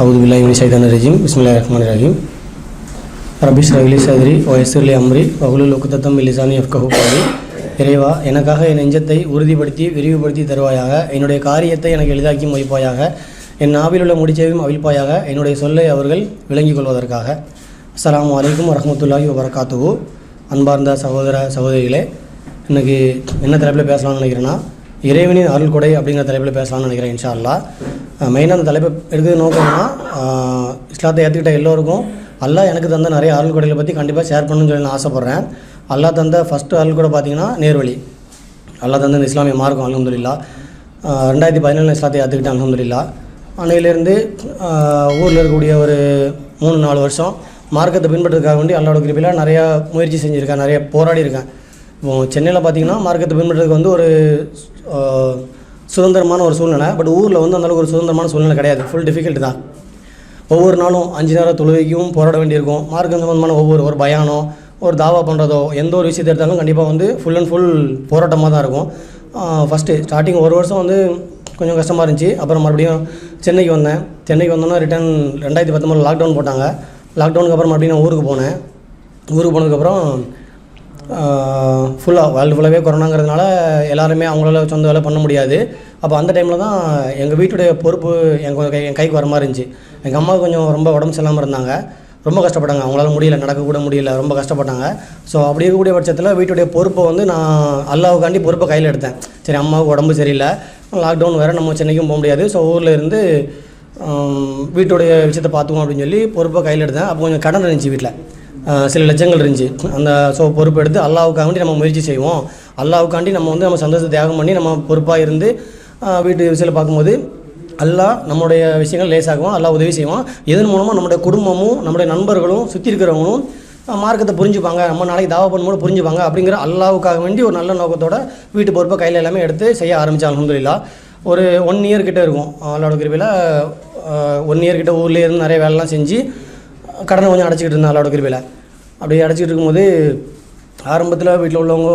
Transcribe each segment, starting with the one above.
अबूदबिल्लाशानरजीम बसमीम रबिश रगली सदरी वयसरली अमरी वगल लोकदत्तम मिलिसानी अफ़क़ारी இறைவா எனக்காக என் நெஞ்சத்தை உறுதிப்படுத்தி விரிவுபடுத்தி தருவாயாக. என்னுடைய காரியத்தை எனக்கு எளிதாக்கி மொய்ப்பாயாக என் நாவில் உள்ள முடிச்சையும் அவிழ்ப்பாயாக. என்னுடைய சொல்லை அவர்கள் விளங்கிக் கொள்வதற்காக. அஸ்லாம் வலைக்கம் வரமத்துல்லாஹி வரகாத்துவு அன்பார்ந்த சகோதர சகோதரிகளே இன்னைக்கு என்ன தலைப்பில் பேசலாம்னு நினைக்கிறேன்னா இறைவனின் அருள் கொடை அப்படிங்கிற தலைப்பில் பேசலாம்னு நினைக்கிறேன் இன்ஷா மெயினாக அந்த தலைப்பை எடுக்கிறது நோக்கம்னா இஸ்லாத்தை ஏற்றுக்கிட்ட எல்லோருக்கும் அல்லாஹ் எனக்கு தந்த நிறைய அருள் கொடைகளை பற்றி கண்டிப்பாக ஷேர் பண்ணணும்னு சொல்லி நான் ஆசைப்பட்றேன். அல்லாஹ் தந்த ஃபஸ்ட்டு அல் கூட பார்த்தீங்கன்னா நேர்வழி. அல்லாஹ் தந்த இந்த இஸ்லாமிய மார்க்கம் அலமதுல்லா ரெண்டாயிரத்தி பதினேழு இஸ்லாத்தை ஏற்றுக்கிட்டேன் அலமதுல்லா அன்னையிலேருந்து ஊரில் இருக்கக்கூடிய ஒரு மூணு நாலு வருஷம் மார்க்கத்தை பின்பற்றதுக்காக வேண்டி அல்லாவோட கிருப்பியில் நிறையா முயற்சி செஞ்சுருக்கேன் நிறைய போராடி இருக்கேன். இப்போ சென்னையில் பார்த்தீங்கன்னா மார்க்கத்தை பின்பற்றதுக்கு வந்து ஒரு சுதந்திரமான ஒரு சூழ்நிலை. பட் ஊரில் வந்து அந்தளவுக்கு ஒரு சுதந்திரமான சூழ்நிலை கிடையாது. ஃபுல் டிஃபிகல்ட் தான். ஒவ்வொரு நாளும் அஞ்சு நேரம் தொழுகைக்கும் போராட வேண்டியிருக்கும். மார்க்கம் சம்பந்தமான ஒவ்வொரு ஒரு பயானம் ஒரு தாவா பண்ணுறதோ எந்த ஒரு விஷயத்தை எடுத்தாலும் கண்டிப்பாக வந்து ஃபுல் அண்ட் ஃபுல் போராட்டமாக தான் இருக்கும். ஃபஸ்ட்டு ஸ்டார்டிங் ஒரு வருஷம் வந்து கொஞ்சம் கஷ்டமாக இருந்துச்சு. அப்புறம் மறுபடியும் சென்னைக்கு வந்தேன். சென்னைக்கு வந்தோன்னா ரிட்டன் ரெண்டாயிரத்தி பத்தொம்பது லாக்டவுன் போட்டாங்க. லாக்டவுனுக்கு அப்புறம் மறுபடியும் நான் ஊருக்கு போனேன். ஊருக்கு போனதுக்கப்புறம் ஃபுல்லாக வேர்ல்டு ஃபுல்லாகவே கொரோனாங்கிறதுனால எல்லாருமே அவங்களால சொந்த வேலை பண்ண முடியாது. அப்போ அந்த டைமில் தான் எங்கள் வீட்டுடைய பொறுப்பு எங்கள் கை என் கைக்கு வர மாதிரி இருந்துச்சு. எங்கள் அம்மா கொஞ்சம் ரொம்ப உடம்பு சரியில்லாமல் இருந்தாங்க. ரொம்ப கஷ்டப்பட்டாங்க. அவங்களால முடியல நடக்கக்கூட முடியல ரொம்ப கஷ்டப்பட்டாங்க. ஸோ அப்படி இருக்கக்கூடிய பட்சத்தில் வீட்டுடைய பொறுப்பை வந்து நான் அல்லாவுக்காண்டி பொறுப்பை கையில் எடுத்தேன். சரி அம்மாவுக்கு உடம்பு சரியில்லை. லாக்டவுன் வேறு நம்ம சென்னைக்கும் போக முடியாது. ஸோ ஊரில் இருந்து வீட்டுடைய விஷயத்தை பார்த்துக்குவோம் அப்படின்னு சொல்லி பொறுப்பை கையில் எடுத்தேன். அப்போ கொஞ்சம் கடன் இருந்துச்சு வீட்டில் சில லட்சங்கள் இருந்துச்சு. அந்த ஸோ பொறுப்பு எடுத்து அல்லாவுக்காண்டி நம்ம முயற்சி செய்வோம். அல்லாவுக்காண்டி நம்ம வந்து நம்ம சந்தோஷத்தை தியாகம் பண்ணி நம்ம பொறுப்பாக இருந்து வீட்டு விஷயத்தில் பார்க்கும்போது அல்லாஹ் நம்மளுடைய விஷயங்கள் லேசாகவும் அல்லாஹ் உதவி செய்வான். இதன் மூலமாக நம்முடைய குடும்பமும் நம்முடைய நண்பர்களும் சுற்றி இருக்கிறவங்களும் மார்க்கத்தை புரிஞ்சுப்பாங்க. நம்ம நாளைக்கு தாவா பண்ணும்போது புரிஞ்சுப்பாங்க. அப்படிங்கிற அல்லாவுக்காக வேண்டி ஒரு நல்ல நோக்கத்தோட வீட்டு பொறுப்பை கையில் எல்லாமே எடுத்து செய்ய ஆரம்பித்தாங்க அலமதுல்லா ஒரு ஒன் இயர் கிட்டே இருக்கும். அல்லாவோட கிருபியில் ஒன் இயர் கிட்ட ஊர்லேயே இருந்து நிறைய வேலைலாம் செஞ்சு கடனை கொஞ்சம் அடைச்சிக்கிட்டு இருந்தேன் அல்லாவோட கிருபியில். அப்படி அடைச்சிக்கிட்டு இருக்கும்போது ஆரம்பத்தில் வீட்டில் உள்ளவங்க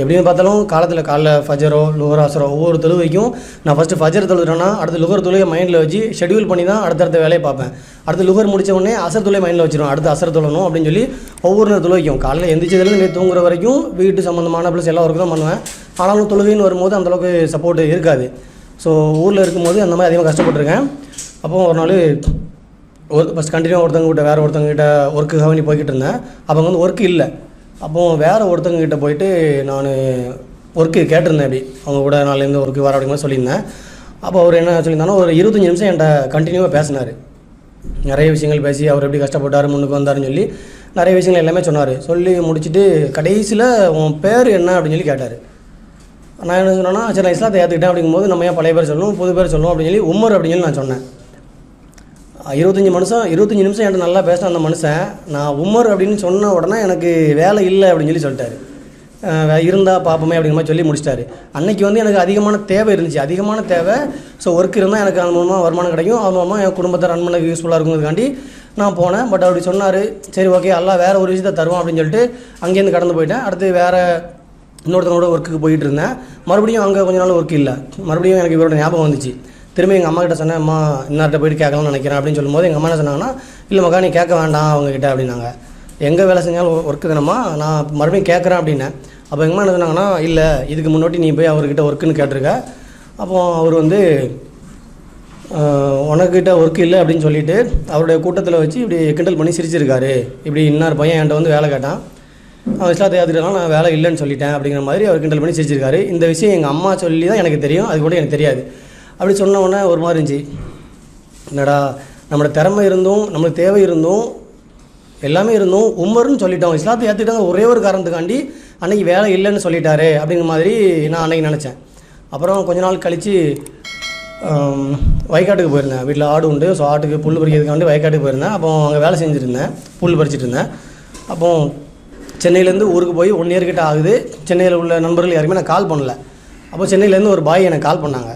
எப்படின்னு பார்த்தாலும் காலத்தில் காலைல ஃபஜரோ லுகர் ஒவ்வொரு தொழுவைக்கும் நான் ஃபஸ்ட்டு ஃபஜர் தொழுகிறேன்னா அடுத்து லுகர் தொழுகை மைண்டில் வச்சு ஷெட்யூல் பண்ணி தான் அடுத்தடுத்த வேலையை பார்ப்பேன். அடுத்து லுகர் முடித்த உடனே அசர் தொழிலை மைண்டில் வச்சிருவோம் அடுத்து அசர் தொழணும் அப்படின்னு சொல்லி ஒவ்வொரு நேரம் தொழுவைக்கும் காலையில் எந்திரிச்சதுலேருந்து நேற்று தூங்குற வரைக்கும் வீட்டு சம்மந்தமான ப்ளஸ் எல்லா ஒர்க்கும் தான் பண்ணுவேன். ஆனாலும் தொழுகைன்னு வரும்போது அந்தளவுக்கு சப்போர்ட் இருக்காது. ஸோ ஊரில் இருக்கும்போது அந்த மாதிரி அதிகமாக கஷ்டப்பட்டிருக்கேன். அப்போ ஒரு நாள் ஒரு ஃபஸ்ட் கண்டினியூ ஒருத்தவங்க கிட்ட வேறு ஒருத்தவங்க கிட்ட ஒர்க்கு கவனி போய்கிட்டு இருந்தேன். அப்போ வந்து ஒர்க் இல்லை. அப்போது வேறு ஒருத்தவங்க கிட்டே போயிட்டு நான் ஒர்க்கு கேட்டிருந்தேன் அப்படி. அவங்க கூட நாளிலேருந்து ஒர்க்கு வர அப்படிங்கிற சொல்லியிருந்தேன். அப்போ அவர் என்ன சொல்லியிருந்தாலும் ஒரு இருபத்தஞ்சி நிமிஷம் என்கிட்ட கண்டினியூவாக பேசினார். நிறைய விஷயங்கள் பேசி அவர் எப்படி கஷ்டப்பட்டார் முன்னுக்கு வந்தாருன்னு சொல்லி நிறைய விஷயங்கள் எல்லாமே சொன்னார். சொல்லி முடிச்சுட்டு கடைசியில் உன் பேர் என்ன அப்படின்னு சொல்லி கேட்டார். நான் என்ன சொன்னேன்னா சரி நான் இஸ்லாத்தை ஏற்றுக்கிட்டேன் அப்படிங்கும்போது நம்ம ஏன் பழைய பேர் சொல்லணும் புது பேர் சொல்லணும் அப்படின்னு சொல்லி உமர் அப்படின்னு சொல்லி நான் சொன்னேன். இருபத்தஞ்சி மனுஷன் இருபத்தஞ்சி நிமிஷம் என்கிட்ட நல்லா பேசின அந்த மனுஷன் நான் உமர் அப்படின்னு சொன்ன உடனே எனக்கு வேலை இல்லை அப்படின்னு சொல்லி சொல்லிட்டாரு. இருந்தால் வே- பார்ப்போமே அப்படிங்கிற மாதிரி சொல்லி முடிச்சிட்டாரு. அன்னைக்கு வந்து எனக்கு அதிகமான தேவை இருந்துச்சு. அதிகமான தேவை ஸோ ஒர்க் இருந்தால் எனக்கு அது மூலமாக வருமானம் கிடைக்கும். அது மூலமாக என் குடும்பத்தை ரன் பண்ண யூஸ்ஃபுல்லாக இருக்குங்கிறதுக்காண்டி நான் போனேன். பட் அப்படி சொன்னார் சரி ஓகே எல்லாம் வேறு ஒரு விஷயத்தை தருவோம் அப்படின்னு சொல்லிட்டு அங்கேருந்து கடந்து போயிட்டேன். அடுத்து வேறு இன்னொருத்தனோட ஒர்க்குக்கு போயிட்டு இருந்தேன். மறுபடியும் அங்கே கொஞ்ச நாள் ஒர்க் இல்லை. மறுபடியும் எனக்கு இவரோட ஞாபகம் வந்துச்சு. திரும்பி எங்கள் அம்மா கிட்ட சொன்னேன் அம்மா இன்னார்கிட்ட போயிட்டு கேட்கலாம்னு நினைக்கிறேன் அப்படின்னு சொல்லும்போது எங்கள் அம்மா என்ன சொன்னாங்கன்னா இல்லை மகா நீ கேட்க வேண்டாம் அவங்ககிட்ட அப்படின்னாங்க. எங்கே வேலை செஞ்சாலும் ஒர்க்கு தானம்மா நான் மறுபடியும் கேட்குறேன் அப்படின்னேன். அப்போ எங்கள் அம்மா என்ன சொன்னாங்கன்னா இல்லை இதுக்கு முன்னாடி நீ போய் அவர்கிட்ட ஒர்க்குன்னு கேட்டிருக்க. அப்போ அவர் வந்து உனக்கிட்ட ஒர்க் இல்லை அப்படின்னு சொல்லிட்டு அவருடைய கூட்டத்தில் வச்சு இப்படி கிண்டல் பண்ணி சிரிச்சிருக்காரு. இப்படி இன்னார் பையன் என்கிட்ட வந்து வேலை கேட்டான். அவன் இஸ்லாத்தை ஏற்றுக்கலாம் நான் வேலை இல்லைன்னு சொல்லிட்டேன் அப்படிங்கிற மாதிரி அவர் கிண்டல் பண்ணி சிரிச்சிருக்காரு. இந்த விஷயம் எங்கள் அம்மா சொல்லி தான் எனக்கு தெரியும் அது கூட எனக்கு தெரியாது. அப்படி சொன்ன உடனே ஒரு மாதிரி இருந்துச்சு. என்னடா நம்மளோட திறமை இருந்தும் நம்மளுக்கு தேவை இருந்தும் எல்லாமே இருந்தும் உமர்னு சொல்லிட்டோம் இஸ்லாத்தை ஏற்றுக்கிட்டாங்க ஒரே ஒரு காரணத்துக்காண்டி அன்னைக்கு வேலை இல்லைன்னு சொல்லிட்டாரு அப்படிங்கிற மாதிரி நான் அன்றைக்கி நினச்சேன். அப்புறம் கொஞ்ச நாள் கழித்து வயக்காட்டுக்கு போயிருந்தேன். வீட்டில் ஆடு உண்டு ஸோ ஆட்டுக்கு புல் பறிக்கிறதுக்காண்டி வயக்காட்டுக்கு போயிருந்தேன். அப்போ அங்கே வேலை செஞ்சுட்டு இருந்தேன் புல் பறிச்சிட்டு இருந்தேன். அப்போ சென்னையிலேருந்து ஊருக்கு போய் ஒன் இயர்கிட்ட ஆகுது. சென்னையில் உள்ள நண்பர்கள் யாருமே நான் கால் பண்ணல. அப்போ சென்னையிலேருந்து ஒரு பாய் எனக்கு கால் பண்ணாங்க.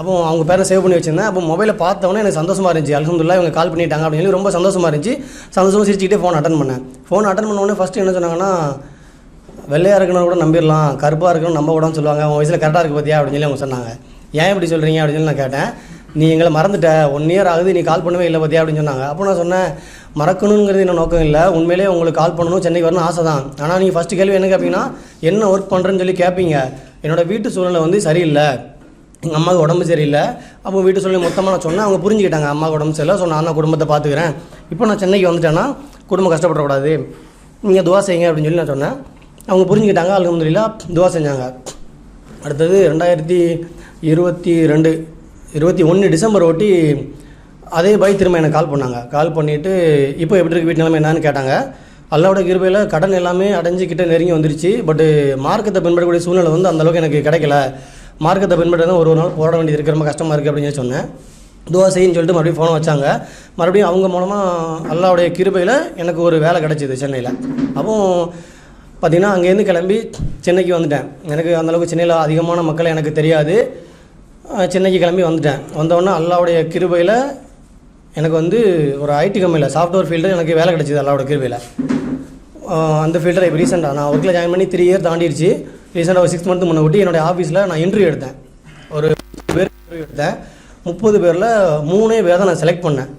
அப்போ அவங்க பேரை சேவ் பண்ணி வச்சிருந்தேன். அப்போ மொபைலை பார்த்தோன்னே எனக்கு சந்தோஷமாக இருந்துச்சு. அலமதுல்லா இவங்க கால் பண்ணிட்டாங்க. அப்படின்னு சொல்லி ரொம்ப சந்தோஷமாக இருந்துச்சு. சந்தோஷமாக சிரிச்சுக்கிட்டே ஃபோன் அட்டன் பண்ணேன். ஃபோன் அட்டன் பண்ண உடனே ஃபஸ்ட்டு என்ன சொன்னாங்கன்னா வெள்ளையாக இருக்கணும் கூட நம்பிடலாம். கருப்பாக இருக்கணும் நம்ப கூடாதுன்னு சொல்லுவாங்க. உன் வயசில் கரெக்டாக இருக்கு பார்த்தியா அப்படின்னு சொல்லி அவங்க சொன்னாங்க. ஏன் இப்படி சொல்கிறீங்க அப்படின்னு சொல்லி நான் கேட்டேன். நீ எங்களை மறந்துட்ட. ஒன் இயர் ஆகுது. நீ கால் பண்ணவே இல்லை பார்த்தியா அப்படின்னு சொன்னாங்க. அப்போ நான் சொன்னேன் மறக்கணுங்கிறது என்ன நோக்கம் இல்லை. உண்மையிலேயே உங்களுக்கு கால் பண்ணணும். சென்னைக்கு வரணும் ஆசை தான். ஆனால் நீங்கள் ஃபஸ்ட்டு கேள்வி என்ன கேட்பீங்கன்னா என்ன ஒர்க் பண்ணுறேன்னு சொல்லி கேட்பீங்க என்னோட வீட்டு சூழ்நிலை வந்து சரியில்லை. எங்கள் அம்மாவுக்கு உடம்பு சரியில்லை. அப்போ வீட்டு சொல்லி மொத்தமாக நான் சொன்னேன். அவங்க புரிஞ்சுக்கிட்டாங்க அம்மாவுக்கு உடம்பு சரியில்லை. ஸோ நான் தான் குடும்பத்தை பார்த்துக்கிறேன். இப்போ நான் சென்னைக்கு வந்துட்டேன்னா குடும்பம் கஷ்டப்படக்கூடாது. நீங்கள் துவா செய்யுங்க அப்படின்னு சொல்லி நான் சொன்னேன். அவங்க புரிஞ்சுக்கிட்டாங்க. அல்ஹம்துலில்லாஹ் துவா செஞ்சாங்க. அடுத்தது ரெண்டாயிரத்தி இருபத்தி ரெண்டு இருபத்தி ஒன்று டிசம்பர் ஒட்டி அதே பாய் திரும்ப எனக்கு கால் பண்ணாங்க. கால் பண்ணிவிட்டு இப்போ எப்படி இருக்குது வீட்டு நிலைமை என்னன்னு கேட்டாங்க. அல்லாவோட கிருபையில் கடன் எல்லாமே அடைஞ்சு நெருங்கி வந்துருச்சு. பட்டு மார்க்கத்தை பின்பற்றக்கூடிய சூழ்நிலை வந்து அந்த அளவுக்கு எனக்கு கிடைக்கல. மார்க்கத்தை பின்பற்ற ஒரு ஒரு நாள் போட வேண்டியது இருக்குது ரொம்ப கஷ்டமாக இருக்குது அப்படின்னு சொல்லி சொன்னேன். துவா செய்யின்னு சொல்லிட்டு மறுபடியும் ஃபோனை வச்சாங்க. மறுபடியும் அவங்க மூலமாக அல்லாவுடைய கிருபையில் எனக்கு ஒரு வேலை கிடச்சிது சென்னையில். அப்போ பார்த்திங்கன்னா அங்கேருந்து கிளம்பி சென்னைக்கு வந்துட்டேன். எனக்கு அந்தளவுக்கு சென்னையில் அதிகமான மக்கள் எனக்கு தெரியாது. சென்னைக்கு கிளம்பி வந்துட்டேன். வந்தவொடனே அல்லாவுடைய கிருபையில் எனக்கு வந்து ஒரு ஐடி கம்பெனியில் சாஃப்ட்வேர் ஃபீல்டு எனக்கு வேலை கிடச்சிது அல்லாவோட கிருபையில். அந்த ஃபீல்டில் இப்போ ரீசெண்டாக நான் ஒர்க்கில் ஜாயின் பண்ணி த்ரீ இயர் தாண்டிடுச்சு ரீசெண்டாக ஒரு சிக்ஸ் மந்த் முன்ன ஒட்டி என்னுடைய ஆஃபீஸில் நான் இன்டர்வியூ எடுத்தேன். ஒரு பேர் இன்டர்வியூ எடுத்தேன். முப்பது பேரில் மூணே பேர் தான் நான் செலக்ட் பண்ணேன்.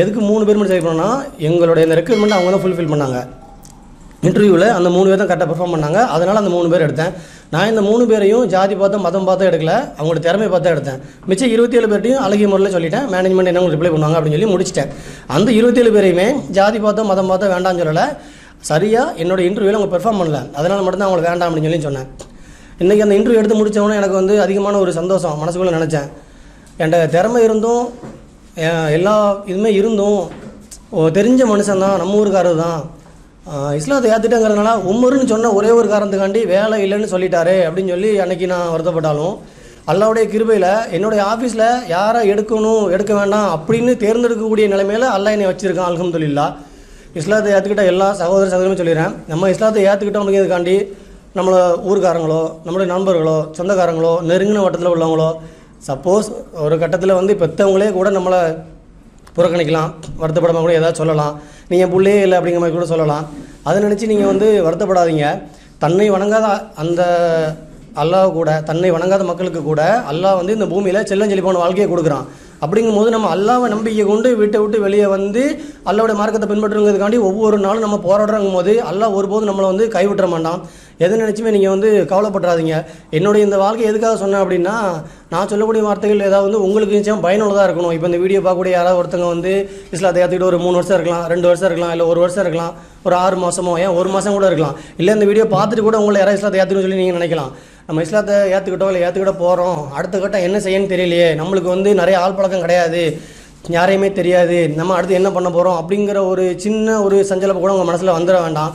எதுக்கு மூணு பேர் மட்டும் செலக்ட் பண்ணேன்னா எங்களுடைய இந்த ரெக்ரூட்மெண்ட் அவங்க தான் ஃபுல்ஃபில் பண்ணாங்க. இன்டர்வியூவில் அந்த மூணு பேர் தான் கரெக்டாக பெர்ஃபார்ம் பண்ணாங்க. அதனால் அந்த மூணு பேர் எடுத்தேன். நான் இந்த மூணு பேரையும் ஜாதி பார்த்தா மதம் பார்த்தா எடுக்கல. அவங்களோட திறமை பார்த்து எடுத்தேன். மிச்சம் இருபத்தி ஏழு பேர்ட்டையும் அழகிய முறையில் சொல்லிட்டேன். மேனேஜ்மெண்ட் என்ன ரிப்ளை பண்ணுவாங்க அப்படின்னு சொல்லி முடிச்சிட்டேன். அந்த இருபத்தேழு பேரையுமே ஜாதி பார்த்தா மதம் பார்த்தா வேண்டாம்னு சொல்லலை. சரியாக என்னோட இன்டர்வியூவில் அவங்க பெர்ஃபார்ம் பண்ணல. அதனால் மட்டும்தான் அவங்களுக்கு வேண்டாம் அப்படின்னு சொல்லி சொன்னேன். இன்றைக்கி அந்த இன்டர்வியூ எடுத்து முடித்தவொடனே எனக்கு வந்து அதிகமான ஒரு சந்தோஷம் மனசுக்குள்ளே நினச்சேன். என்கிட்ட திறமை இருந்தும் எல்லா இதுவுமே இருந்தும் ஓ, தெரிஞ்ச மனுஷன் தான் நம்ம ஊருக்காரர் தான். இஸ்லாத்தை ஏற்றுட்டேங்கிறதுனால உம்மருன்னு சொன்ன ஒரே ஒரு காரணத்துக்காண்டி வேலை இல்லைன்னு சொல்லிட்டாரு அப்படின்னு சொல்லி அன்னைக்கு நான் வருத்தப்பட்டாலும் அல்லாவுடைய கிருபையில் என்னுடைய ஆஃபீஸில் யாரை எடுக்கணும் எடுக்க வேண்டாம் அப்படின்னு தேர்ந்தெடுக்கக்கூடிய நிலைமையில் அல்லாஹ் என்னை வச்சுருக்கான் அல்ஹம்துலில்லாஹ். இஸ்லாத்தை ஏற்றுக்கிட்ட எல்லா சகோதர சகோதரமே சொல்லிடுறேன். நம்ம இஸ்லாத்தை ஏற்றுக்கிட்டோம் அப்படிங்கிறதுக்காண்டி நம்மளை ஊர்க்காரங்களோ நம்மளுடைய நண்பர்களோ சொந்தக்காரங்களோ நெருங்கின வட்டத்தில் உள்ளவங்களோ சப்போஸ் ஒரு கட்டத்தில் வந்து பெற்றவங்களே கூட நம்மளை புறக்கணிக்கலாம். வருத்தப்படாமல் கூட ஏதாவது சொல்லலாம். நீங்கள் பிள்ளையே இல்லை அப்படிங்கிற மாதிரி கூட சொல்லலாம். அதை நினச்சி நீங்கள் வந்து வருத்தப்படாதீங்க. தன்னை வணங்காத அந்த அல்லாஹ் கூட தன்னை வணங்காத மக்களுக்கு கூட அல்லாஹ் வந்து இந்த பூமியில் செல்லஞ்செழிப்பான வாழ்க்கையை கொடுக்குறான். அப்படிங்கும்போது நம்ம அல்லாவை நம்பிக்கை கொண்டு வீட்டை விட்டு வெளியே வந்து அல்லாவுடைய மார்க்கத்தை பின்பற்றுங்கிறதுக்காண்டி ஒவ்வொரு நாளும் நம்ம போராடுறங்கும் போது அல்லா ஒருபோதும் நம்மளை வந்து கைவிட்டுற மாட்டான். எதை நினச்சுமே நீங்கள் வந்து கவலைப்படாதீங்க என்னுடைய இந்த வாழ்க்கை எதுக்காக சொன்னேன் அப்படின்னா நான் சொல்லக்கூடிய வார்த்தைகள் ஏதாவது வந்து உங்களுக்கு நிச்சயம் பயனுள்ளதாக இருக்கணும். இப்போ இந்த வீடியோ பார்க்கக்கூடிய யாராவது ஒருத்தங்க வந்து இஸ்லாத்தை ஏற்றுக்கிட்டு ஒரு மூணு வருஷம் இருக்கலாம் ரெண்டு வருஷம் இருக்கலாம் இல்லை ஒரு வருஷம் இருக்கலாம் ஒரு ஆறு மாதமோ ஏன் ஒரு மாதம் கூட இருக்கலாம். இல்லை இந்த வீடியோ பார்த்துட்டு கூட உங்களை யாராவது இஸ்லாத்தை ஏற்றுக்கணும்னு சொல்லி நீங்கள் நினைக்கலாம். நம்ம இஸ்லாத்தை ஏற்றுக்கிட்டோம் இல்லை ஏற்றுக்கிட்ட போகிறோம் அடுத்த கட்டம் என்ன செய்யன்னு தெரியலையே. நம்மளுக்கு வந்து நிறைய ஆள் பழக்கம் கிடையாது. யாரையுமே தெரியாது. நம்ம அடுத்து என்ன பண்ண போகிறோம் அப்படிங்கிற ஒரு சின்ன ஒரு சஞ்சலப்பு கூட உங்கள் மனசில் வந்துட வேண்டாம்.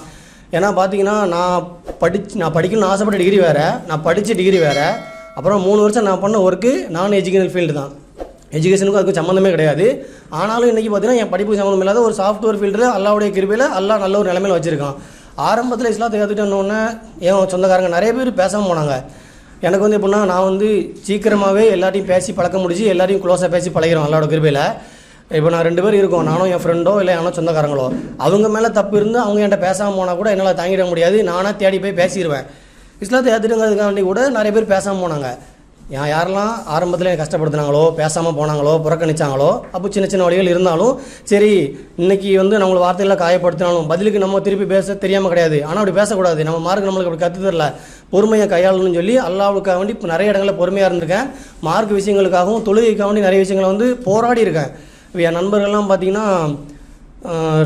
ஏன்னா பார்த்தீங்கன்னா நான் படிச்சு நான் படிக்கணும்னு ஆசைப்பட்ட டிகிரி வேறு. நான் படித்த டிகிரி வேறு. அப்புறம் மூணு வருஷம் நான் பண்ண ஒர்க்கு நான் எஜுகேஷனல் ஃபீல்டு தான். எஜுகேஷனுக்கும் அதுக்கும் சம்மந்தமே கிடையாது. ஆனாலும் இன்றைக்கி பார்த்தீங்கன்னா என் படிப்புக்கு சம்மந்தம் இல்லாத ஒரு சாஃப்ட்வேர் ஃபீல்டில் அல்லாவுடைய கிருபையில் அல்லா நல்ல ஒரு நிலைமையில் வச்சுருக்கான். ஆரம்பத்தில் இஸ்லாத்தை ஏற்றுக்கிட்டோன்னே என் சொந்தக்காரங்க நிறைய பேர் பேசாமல் போனாங்க. எனக்கு வந்து எப்படின்னா நான் வந்து சீக்கிரமாகவே எல்லாத்தையும் பேசி பழக்க முடிச்சு எல்லாரையும் க்ளோஸாக பேசி பழகிறோம் எல்லாரோட கிருபையில். இப்போ நான் ரெண்டு பேர் இருக்கோம். நானும் என் ஃப்ரெண்டோ இல்லை யானோ சொந்தக்காரங்களோ. அவங்க மேலே தப்பு இருந்து அவங்க என்கிட்ட பேசாமல் போனால் கூட என்னால் தாங்கிட முடியாது. நானாக தேடி போய் பேசிடுவேன் இஸ்லாத்தை ஏற்றுட்டுங்கிறதுக்காண்டி கூட நிறைய பேர் பேசாமல் போனாங்க. யா- யாரெல்லாம் ஆரம்பத்தில் கஷ்டப்படுத்தினாங்களோ கஷ்டப்படுத்துனாங்களோ பேசாமல் போனாங்களோ புறக்கணிச்சாங்களோ அப்போ சின்ன சின்ன வழிகள் இருந்தாலும் சரி இன்னைக்கு வந்து நம்மளை வார்த்தைகளை காயப்படுத்தினாலும் பதிலுக்கு நம்ம திருப்பி பேச தெரியாமல் கிடையாது. ஆனால் அப்படி பேசக்கூடாது. நம்ம மார்க் நம்மளுக்கு அப்படி கற்று தரல. பொறுமையை கையாளணும்னு சொல்லி அல்லாவுக்காக வேண்டி இப்போ நிறைய இடங்களில் பொறுமையாக இருந்திருக்கேன். மார்க் விஷயங்களுக்காகவும் தொழுகைக்காக வேண்டி நிறைய விஷயங்களை வந்து போராடி இருக்கேன். இப்போ என் நண்பர்கள்லாம் பார்த்தீங்கன்னா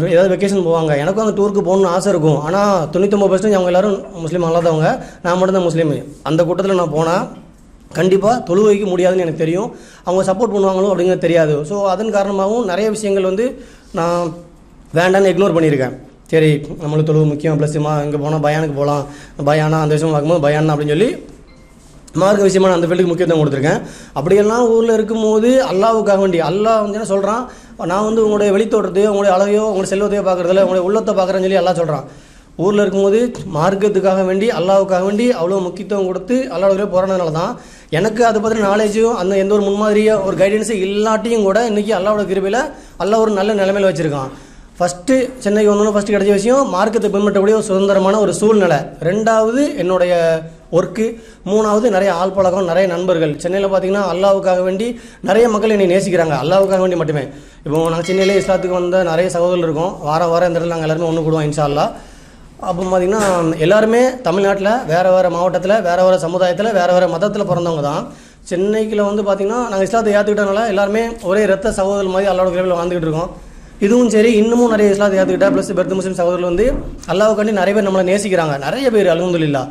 ஏதாவது வெக்கேஷன் போவாங்க. எனக்கும் அந்த டூருக்கு போகணும்னு ஆசை இருக்கும். ஆனால் தொண்ணூத்தொம்பது பர்சன்ட் அவங்க எல்லோரும் முஸ்லீம் அல்லாதவங்க. நான் மட்டும்தான் முஸ்லீம். அந்த கூட்டத்தில் நான் போனால் கண்டிப்பாக தொழு வைக்க முடியாதுன்னு எனக்கு தெரியும். அவங்க சப்போர்ட் பண்ணுவாங்களோ அப்படிங்கிறது தெரியாது. ஸோ அதன் காரணமாகவும் நிறைய விஷயங்கள் வந்து நான் வேண்டான்னு இக்னோர் பண்ணியிருக்கேன். சரி நம்மளுக்கு தொழுவு முக்கியம் ப்ளஸ் இங்கே போனால் பயானுக்கு போகலாம் பயானா அந்த விஷயம் பார்க்கும்போது பயானா அப்படின்னு சொல்லி மார்க்க விஷயமா அந்த ஃபீல்டுக்கு முக்கியத்துவம் கொடுத்துருக்கேன். அப்படியெல்லாம் ஊரில் இருக்கும்போது அல்லாவுக்காக வேண்டி அல்லாஹ் வந்து என்ன சொல்கிறான் நான் வந்து உங்களுடைய வெளித்தோட்டத்தையோ உங்களுடைய அழகையோ உங்களுடைய செல்வத்தையோ பார்க்குறதில்ல உங்களுடைய உள்ளத்தை பார்க்குறேன்னு சொல்லி எல்லாம் சொல்கிறான் ஊரில் இருக்கும்போது மார்க்கத்துக்காக வேண்டி அல்லாவுக்காக வேண்டி அவ்வளோ முக்கியத்துவம் கொடுத்து அல்லாவுடைய போராடினால தான் எனக்கு அதை பற்றின நாலேஜும் அந்த எந்த ஒரு முன்மாதிரியாக ஒரு கைடன்ஸும் இல்லாட்டியும் கூட இன்றைக்கி அல்லாவோட கிருபையில் அல்லாஹ் ஒரு நல்ல நிலைமையில் வச்சுருக்கான். ஃபஸ்ட்டு சென்னைக்கு வந்தோன்னு ஃபஸ்ட்டு கிடைச்ச விஷயம் மார்க்கத்தை பின்பற்றக்கூடிய ஒரு சுதந்திரமான ஒரு சூழ்நிலை. ரெண்டாவது என்னுடைய ஒர்க்கு மூணாவது நிறைய ஆள் பழக்கம் நிறைய நண்பர்கள். சென்னையில் பார்த்தீங்கன்னா அல்லாவுக்காக வேண்டி நிறைய மக்கள் என்னை நேசிக்கிறாங்க. அல்லாவுக்காக வேண்டி மட்டுமே. இப்போ நாங்கள் சென்னையிலே இஸ்லாத்துக்கு வந்த நிறைய சகோதரர்கள் இருக்கோம். வாரம் வாரம் இந்த இடத்துல நாங்கள் எல்லாருமே ஒன்று கூடுவோம் இன்ஷா அல்லாஹ் அப்போ பார்த்தீங்கன்னா எல்லாருமே தமிழ்நாட்டில் வேறு வேறு மாவட்டத்தில் வேறு வேறு சமுதாயத்தில் வேறு வேறு மதத்தில் பிறந்தவங்க தான். சென்னைக்குள்ள வந்து பார்த்திங்கன்னா நாங்கள் இஸ்லாத்தை ஏற்றுக்கிட்டனால எல்லாருமே ஒரே ரத்த சகோதரர் மாதிரி அல்லாவோட கிரவில் வாழ்ந்துக்கிட்டு இருக்கோம். இதுவும் சரி இன்னமும் நிறைய இஸ்லாத்தை ஏற்றுக்கிட்டா ப்ளஸ் பெர்த் முஸ்லீம் சகோதரர்கள் வந்து அல்லாவுக்காண்டி நிறைய பேர் நம்மளை நேசிக்கிறாங்க. நிறைய பேர் அலமதுல்லா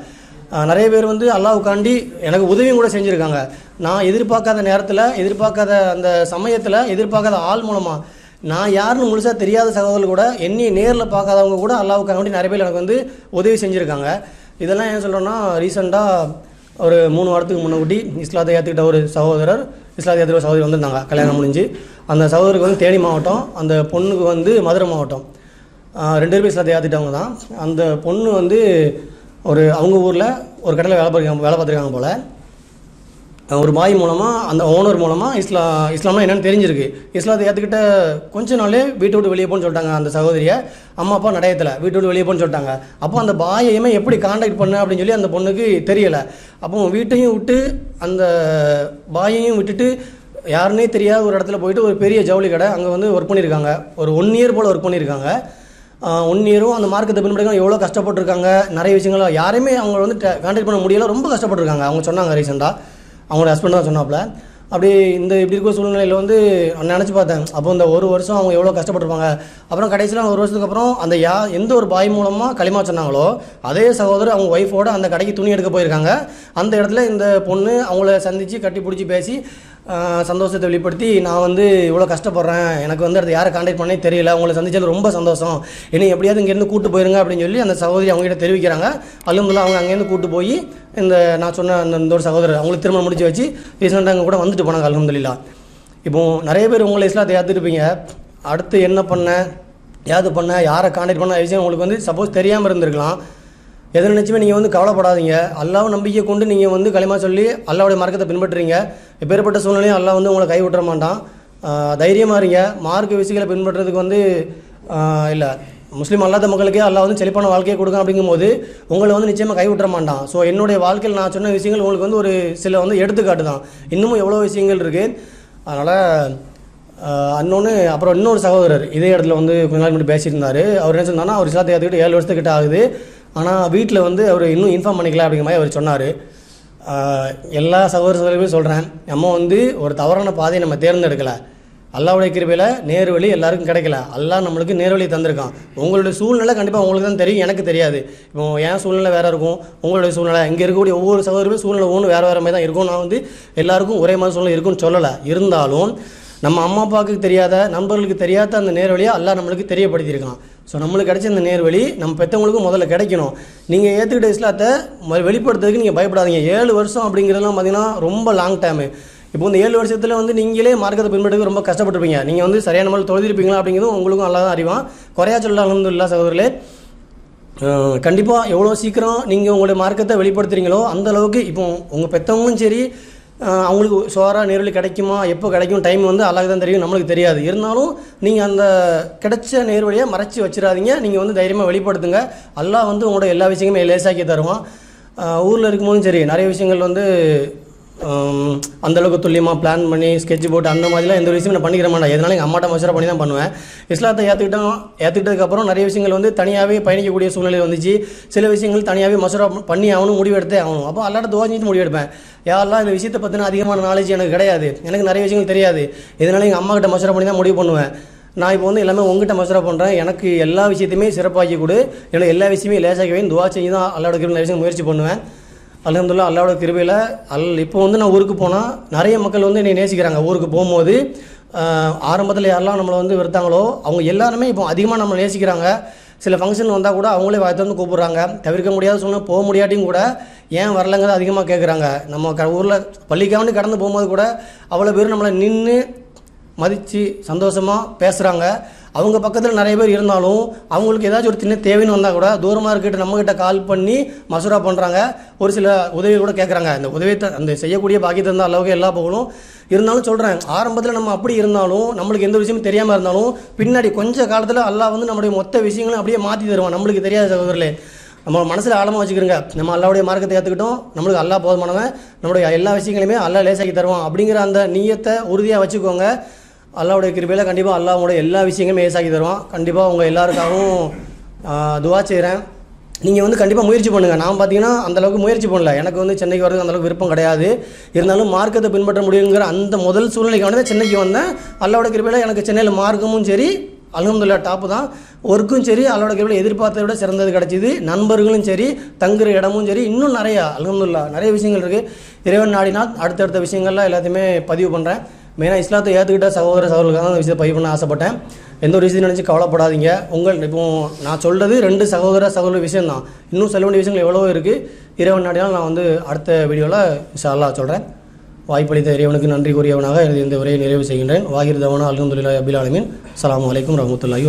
நிறைய பேர் வந்து அல்லாவுக்காண்டி எனக்கு உதவியும் கூட செஞ்சுருக்காங்க. நான் எதிர்பார்க்காத நேரத்தில் எதிர்பார்க்காத அந்த சமயத்தில் எதிர்பார்க்காத ஆள் மூலமாக நான் யாருன்னு முழுசாக தெரியாத சகோதரர்கள் கூட என்னையை நேரில் பார்க்காதவங்க கூட அல்லாவுக்காக வேண்டி நிறைய பேர் எனக்கு வந்து உதவி செஞ்சுருக்காங்க. இதெல்லாம் ஏன் சொல்கிறேன்னா ரீசெண்டாக ஒரு மூணு வாரத்துக்கு முன்னாடி இஸ்லாத்தை ஏற்றுக்கிட்ட ஒரு சகோதரர் இஸ்லாத்தை ஏற்றுக்கிற சகோதரி வந்திருந்தாங்க கல்யாணம் முடிஞ்சு. அந்த சகோதரருக்கு வந்து தேனி மாவட்டம் அந்த பொண்ணுக்கு வந்து மதுரை மாவட்டம். ரெண்டு பேரும் இஸ்லாத்தை ஏற்றுக்கிட்டவங்க தான். அந்த பொண்ணு வந்து ஒரு அவங்க ஊரில் ஒரு கடையில் வேலை பார்க்க வேலை பார்த்துருக்காங்க போல். ஒரு பாய் மூலமாக அந்த ஓனர் மூலமாக இஸ்லா இஸ்லாம்னா என்னென்னு தெரிஞ்சிருக்கு. இஸ்லாத்தை ஏற்றுக்கிட்ட கொஞ்ச நாளே வீட்டை விட்டு வெளியே போன்னு சொல்லிட்டாங்க அந்த சகோதரியை. அம்மா அப்பா நடையத்தில் வீட்டு விட்டு வெளியே போன்னு சொல்லிட்டாங்க. அப்போ அந்த பாயையுமே எப்படி காண்டாக்ட் பண்ண அப்படின்னு சொல்லி அந்த பொண்ணுக்கு தெரியலை. அப்போ வீட்டையும் விட்டு அந்த பாயையும் விட்டுட்டு யாருன்னே தெரியாத ஒரு இடத்துல போயிட்டு ஒரு பெரிய ஜவுளி கடை அங்கே வந்து ஒர்க் பண்ணியிருக்காங்க. ஒரு ஒன் இயர் போல் ஒர்க் பண்ணியிருக்காங்க. ஒன் இயரும் அந்த மார்க்கத்தை பின்பற்றி எவ்வளோ கஷ்டப்பட்டுருக்காங்க நிறைய விஷயங்கள் யாரையுமே அவங்க வந்து கான்டாக்ட் பண்ண முடியல ரொம்ப கஷ்டப்பட்டுருக்காங்க. அவங்க சொன்னாங்க ரீசெண்டாக அவங்களோட ஹஸ்பண்ட் தான் சொன்னாப்புல. அப்படி இந்த இப்படி இருக்கிற சூழ்நிலையில் வந்து நான் நினச்சி பார்த்தேன். அப்போ இந்த ஒரு வருஷம் அவங்க எவ்வளோ கஷ்டப்பட்டிருப்பாங்க. அப்புறம் கடைசியில் ஒரு வருஷத்துக்கு அப்புறம் அந்த யா எந்த ஒரு பாய் மூலமாக களிமா சொன்னாங்களோ அதே சகோதரர் அவங்க ஒய்ஃபோட அந்த கடைக்கு துணி எடுக்க போயிருக்காங்க. அந்த இடத்துல இந்த பொண்ணு அவங்கள சந்தித்து கட்டி பிடிச்சி பேசி சந்தோஷத்தை வெளிப்படுத்தி நான் வந்து இவ்வளோ கஷ்டப்படுறேன். எனக்கு வந்து அடுத்து யாரை காண்டாக்ட் பண்ணே தெரியல. உங்களை சந்திச்சது ரொம்ப சந்தோஷம். என்னை எப்படியாவது இங்கேருந்து கூட்டு போயிருங்க அப்படின்னு சொல்லி அந்த சகோதரி அவங்ககிட்ட தெரிவிக்கிறாங்க. அலுவலில் அவங்க அங்கேருந்து கூட்டு போய் இந்த நான் சொன்ன அந்த இந்த ஒரு சகோதரர் அவங்களுக்கு திருமணம் முடிச்சு வச்சு ரீசெண்டாக அங்கே கூட வந்துட்டு போனாங்க அலமதுல்லா இப்போ நிறைய பேர் உங்களை இஸ்லாத்தை ஏற்றுருப்பீங்க அடுத்து என்ன பண்ண ஏது பண்ண யாரை காண்டாக்ட் பண்ண விஷயம் உங்களுக்கு வந்து சப்போஸ் தெரியாமல் இருந்திருக்கலாம். எதை நினச்சுமே நீங்கள் வந்து கவலைப்படாதீங்க. அல்லாவும் நம்பிக்கை கொண்டு நீங்கள் வந்து களிமா சொல்லி அல்லாவுடைய மார்க்கத்தை பின்பற்றுறீங்க. எப்பேற்பட்ட சூழ்நிலையும் அல்லா வந்து உங்களை கைவிட்டுற மாட்டான். தைரியமாக இருங்க. மார்க்க விஷயங்களை பின்பற்றுறதுக்கு வந்து இல்லை முஸ்லீம் அல்லாத மக்களுக்கே அல்லா வந்து செழிப்பான வாழ்க்கையை கொடுக்கும் அப்படிங்கும்போது உங்களை வந்து நிச்சயமாக கைவிட்டுற மாட்டான். ஸோ என்னுடைய வாழ்க்கையில் நான் சொன்ன விஷயங்கள் உங்களுக்கு வந்து ஒரு சில வந்து எடுத்துக்காட்டு தான். இன்னமும் எவ்வளோ விஷயங்கள் இருக்குது அதனால் அன்னொன்று அப்புறம் இன்னொரு சகோதரர் இதே இடத்துல வந்து கொஞ்ச நாள் முன்னாடி பேசியிருந்தார். அவர் என்ன சொன்னார்னா அவர் இஸ்லாத்தை ஏற்றுக்கிட்டு ஏழு வருஷத்துக்கிட்ட ஆகுது. ஆனால் வீட்டில் வந்து அவர் இன்னும் இன்ஃபார்ம் பண்ணிக்கல அப்படிங்கிற மாதிரி அவர் சொன்னார். எல்லா சகோதர சகோதரிகளுமே சொல்கிறேன் நம்ம வந்து ஒரு தவறான பாதையை நம்ம தேர்ந்தெடுக்கலை. அல்லாவுடைய கிருபையில் நேர் வழி எல்லாருக்கும் கிடைக்கல. அல்லாஹ் நம்மளுக்கு நேர் வழி தந்திருக்கான். உங்களுடைய சூழ்நிலை கண்டிப்பாக உங்களுக்கு தான் தெரியும். எனக்கு தெரியாது. இப்போ என் சூழ்நிலை வேறு இருக்கும். உங்களுடைய சூழ்நிலை. இங்கே இருக்கக்கூடிய ஒவ்வொரு சகோதரருமே சூழ்நிலை ஒன்று வேறு வேறு மாதிரி தான் இருக்கும். நான் வந்து எல்லாருக்கும் ஒரே மாதிரி சூழ்நிலை இருக்குன்னு சொல்லலை. இருந்தாலும் நம்ம அம்மா அப்பாவுக்கு தெரியாத நண்பர்களுக்கு தெரியாத அந்த நேர்வழியை அல்லாஹ் நம்மளுக்கு தெரியப்படுத்தியிருக்கான். ஸோ நம்மளுக்கு கிடைச்ச இந்த நேர்வழி நம்ம பெற்றவங்களுக்கும் முதல்ல கிடைக்கணும். நீங்கள் ஏற்றுக்கிட்ட இஸ்லாத்தை வெளிப்படுத்துறதுக்கு நீங்கள் பயப்படாதீங்க. ஏழு வருஷம் அப்படிங்கிறதுலாம் பார்த்தீங்கன்னா ரொம்ப லாங் டைமு இப்போ இந்த ஏழு வருஷத்தில் வந்து நீங்களே மார்க்கத்தை பின்பற்றுக்கு ரொம்ப கஷ்டப்பட்டுருப்பீங்க. நீங்கள் வந்து சரியான முறையில் தொழுதிருப்பீங்களா அப்படிங்கிறதும் உங்களுக்கும் நல்லா தான் அறிவான். குறையா சொல்ல அலமதுல்லா சகோதரர்களே கண்டிப்பாக எவ்வளோ சீக்கிரம் நீங்கள் உங்களுடைய மார்க்கத்தை வெளிப்படுத்துகிறீங்களோ அந்த அளவுக்கு இப்போ உங்கள் பெற்றவங்களும் சரி அவங்களுக்கு சோறாக நேரில் கிடைக்குமா? எப்போ கிடைக்கும்? டைம் வந்து அல்லாஹ் தான் தெரியும் நம்மளுக்கு தெரியாது. இருந்தாலும் நீங்கள் அந்த கிடைச்ச நேர்வழியை மறைச்சி வச்சிடாதீங்க. நீங்கள் வந்து தைரியமாக வெளிப்படுத்துங்க. எல்லாம் வந்து உங்களோட எல்லா விஷயங்களுமே லேசாக்கி தருவான். ஊரில் இருக்கும்போதும் சரி நிறைய விஷயங்கள் வந்து அந்தளவுக்கு துல்லியமாக பிளான் பண்ணி ஸ்கெட்ச் போட்டு அந்த மாதிரிலாம் எந்த ஒரு விஷயமும் நான் பண்ணிக்கிற மாட்டேன். எதனால எங்கள் அம்மாட்ட மசூரா பண்ணி தான் பண்ணுவேன். இஸ்லாத்தை ஏற்றுக்கிட்டோம் ஏற்றுக்கிட்டதுக்கப்புறம் நிறைய விஷயங்கள் வந்து தனியாகவே பயணிக்கக்கூடிய சூழ்நிலை வந்துச்சு. சில விஷயங்கள் தனியாகவே மசூரா பண்ணி ஆகணும் முடிவெடுத்தே ஆகணும் அப்போ அல்லாட்ட துவாஞ்சிட்டு முடிவெடுப்பேன். யாரெல்லாம் இந்த விஷயத்தை பற்றின அதிகமான நாலேஜ் எனக்கு கிடையாது. எனக்கு நிறைய விஷயங்கள் தெரியாது. இதனால எங்கள் அம்மா கிட்ட மசூரா பண்ணி தான் முடிவு பண்ணுவேன். நான் இப்போ வந்து எல்லாமே உங்ககிட்ட மசூரா பண்ணுறேன் எனக்கு எல்லா விஷயத்தையுமே சிறப்பாக்கி கொடு. எனக்கு எல்லா விஷயமே லேசாக்கவே துவா செஞ்சு தான் அல்லாவோட நிறைய விஷயம் முயற்சி பண்ணுவேன். அலமதுல்லா அல்லாவோட கிருபையில் அல் இப்போ வந்து நான் ஊருக்கு போனால் நிறைய மக்கள் வந்து என்னை நேசிக்கிறாங்க. ஊருக்கு போகும்போது ஆரம்பத்தில் யாரெல்லாம் நம்மளை வந்து வெறுத்தாங்களோ அவங்க எல்லாருமே இப்போ அதிகமாக நம்மளை நேசிக்கிறாங்க. சில ஃபங்க்ஷன் வந்தால் கூட அவங்களே வாய்த்து வந்து கூப்பிட்றாங்க. தவிர்க்க முடியாத சூழ்நிலை போக முடியாட்டியும் கூட ஏன் வரலங்கிறத அதிகமாக கேட்குறாங்க நம்ம க ஊரில் பள்ளிக்காண்டி கடந்து போகும்போது கூட அவ்வளோ பேர் நம்மளை நின்று மதித்து சந்தோஷமாக பேசுகிறாங்க அவங்க பக்கத்தில் நிறைய பேர் இருந்தாலும் அவங்களுக்கு ஏதாச்சும் ஒரு சின்ன தேவைன்னு வந்தால் கூட தூரமாக இருக்கிட்ட நம்மக்கிட்ட கால் பண்ணி மசூரா பண்ணுறாங்க ஒரு சில உதவி கூட கேட்குறாங்க அந்த உதவி அந்த செய்யக்கூடிய பாக்கியத்தை இருந்தால் அளவுக்கு எல்லா போகணும் இருந்தாலும் சொல்கிறேன் ஆரம்பத்தில் நம்ம அப்படி இருந்தாலும் நம்மளுக்கு எந்த விஷயமும் தெரியாமல் இருந்தாலும் பின்னாடி கொஞ்ச காலத்தில் அல்லாஹ் வந்து நம்முடைய மொத்த விஷயங்களும் அப்படியே மாற்றி தருவான். நம்மளுக்கு தெரியாத சகோதரர்களே. நம்ம மனசில் ஆழமாக வச்சுக்கிறோங்க. நம்ம அல்லாவுடைய மார்க்கத்தை ஏற்றுக்கிட்டோம் நம்மளுக்கு அல்லா போதுமானவன். நம்மளுடைய எல்லா விஷயங்களையுமே அல்லாஹ் லேசாக்கி தருவான். அப்படிங்கிற அந்த நீயத்தை உறுதியாக வச்சுக்கோங்க. அல்லாவுடைய கிருபையில் கண்டிப்பாக அல்லாஹ்வுடைய எல்லா விஷயங்களும் ஏசாக்கி தருவான். கண்டிப்பாக உங்கள் எல்லாருக்காகவும் துவா செய்கிறேன் நீங்கள் வந்து கண்டிப்பாக முயற்சி பண்ணுங்கள் நான் பார்த்தீங்கன்னா அந்தளவுக்கு முயற்சி பண்ணல. எனக்கு வந்து சென்னைக்கு வரதுக்கு அந்தளவுக்கு விருப்பம் கிடையாது. இருந்தாலும் மார்க்கத்தை பின்பற்ற முடியுங்கிற அந்த முதல் சூழ்நிலைக்கு வந்து சென்னைக்கு வந்தேன். அல்லாவோட கிருபையில் எனக்கு சென்னையில் மார்க்கமும் சரி அல்ஹம்துலில்லாஹ் டாப்பு தான். ஒர்க்கும் சரி அல்லாவோட கிருபையில் எதிர்பார்த்ததை விட சிறந்தது கிடச்சிது. நண்பர்களும் சரி தங்குற இடமும் சரி இன்னும் நிறையா அல்ஹம்துலில்லாஹ் நிறைய விஷயங்கள் இருக்குது இறைவன் நாடினால் அடுத்தடுத்த விஷயங்கள்லாம் எல்லாத்தையுமே பதிவு பண்ணுறேன் மெயினாக இஸ்லாத்தை ஏற்றுக்கிட்ட சகோதர சகோதரர்களுக்காக அந்த விஷயத்தை பதிவு பண்ண ஆசைப்பட்டேன். எந்த ஒரு விஷயத்தையும் நினச்சி கவலைப்படாதீங்க. உங்கள் இப்போ நான் சொல்கிறது ரெண்டு சகோதர சகோதர விஷயந்தான் இன்னும் சொல்ல வேண்டிய விஷயங்கள் எவ்வளோ இருக்குது இறைவன் நாடினால் நான் வந்து அடுத்த வீடியோவில் இன்ஷா சொல்கிறேன் வாய்ப்பளித்த இறைவனுக்கு நன்றி கூறியவனாக எனது இந்த உரையை நிறைவு செய்கின்றேன். வாகிர் தவனா அல்ஹம்துலில்லாஹி அபில் ஆலமீன். அஸ்ஸலாமு அலைக்கும் ரஹ்மத்துல்லாஹி